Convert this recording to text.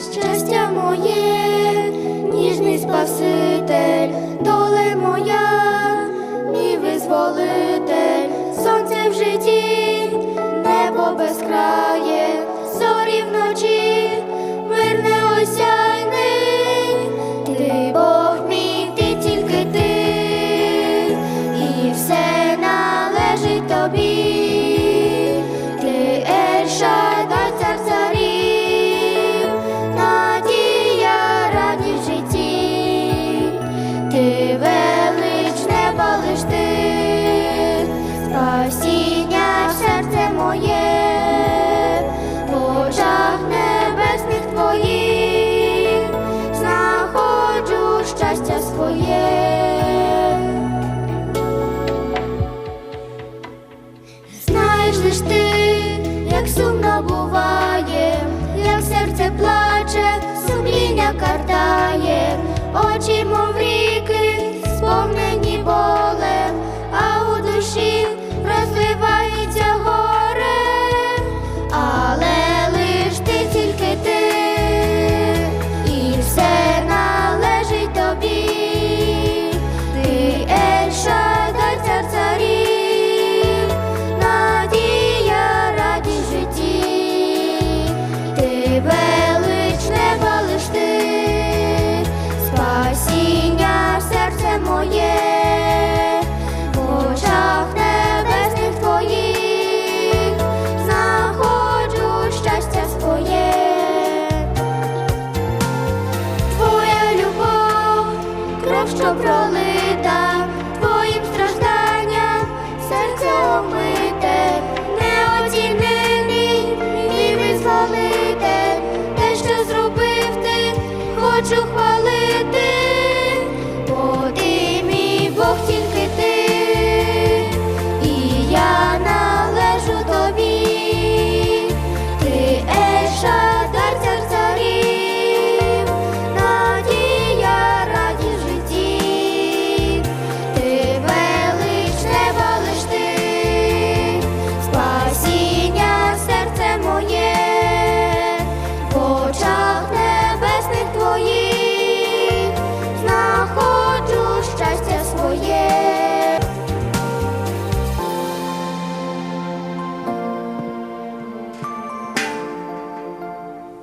щастя моє, ніжний спаситель, доле моя, мій визволитель, сонце в житті, небо безкрає, зорі вночі, мирне ося. що пролита.